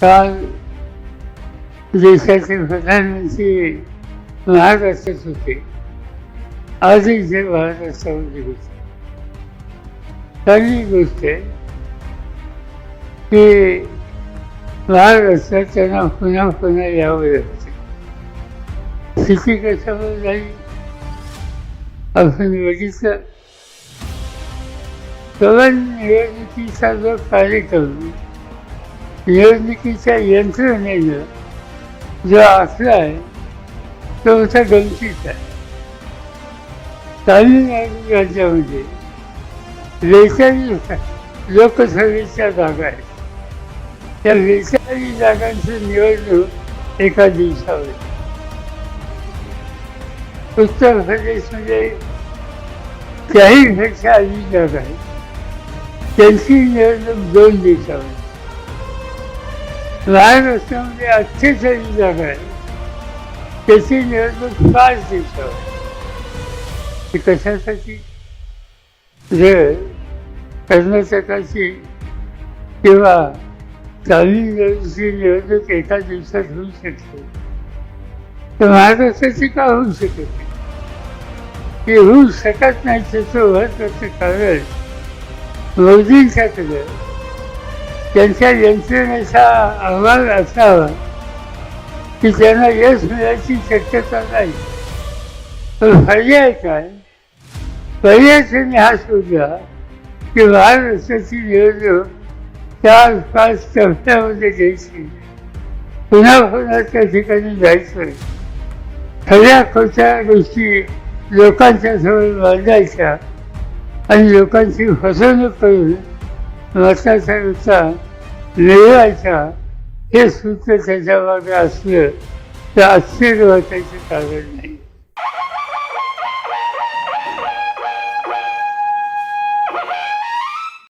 काल देशाचे प्रधानमंत्री महाराष्ट्रात होते आजही ते महाराष्ट्रामध्ये होते चांगली गोष्ट आहे की महाराष्ट्रात त्यांना पुन्हा पुन्हा यावं लागते स्थिती कशावर झाली आपण बघितलं केवळ निवडणुकीचा जो कार्यक्रम निवडणुकीच्या यंत्रणेनं जो असला आहे तो असा गमतीत आहे. तामिळनाडू राज्यामध्ये बेचाळीस लोकसभेच्या जागा आहेत. त्या बेचाळीस जागांची निवडणूक एका दिवसावर उत्तर प्रदेशमध्ये त्याहीपेक्षा अधिक जागा आहेत. त्यांची निवडणूक दोन दिवसावर महाराष्ट्रामध्ये अठ्ठेचाळीस जागा आहे त्याची निवडणूक पाच दिवसावर ती कशासाठी? जर कर्नाटकाची किंवा तामिळनाडूची निवडणूक एका दिवसात होऊ शकते. तर महाराष्ट्राची का होऊ शकत नाही? ते होऊ शकत नाही त्याचं महत्वाचं कारण मोदींच्याकडे त्यांच्या यंत्रणेचा अहवाल असावा की त्यांना यश मिळायची शक्यता नाही. पण पर्याय काय? पर्याय त्यांनी हा शोधला की महाराष्ट्राची निवडणूक चार पाच टप्प्यामध्ये घ्यायची. पुन्हा पुन्हा त्या ठिकाणी जायचं. खऱ्या खोट्या गोष्टी लोकांच्या समोर बांधायच्या आणि लोकांची फसवणूक करून मताचा रुचा मिळवायचा हे सूत्र त्याच्यामध्ये मागे असलं तर आश्चर्य वाटायचं कारण नाही.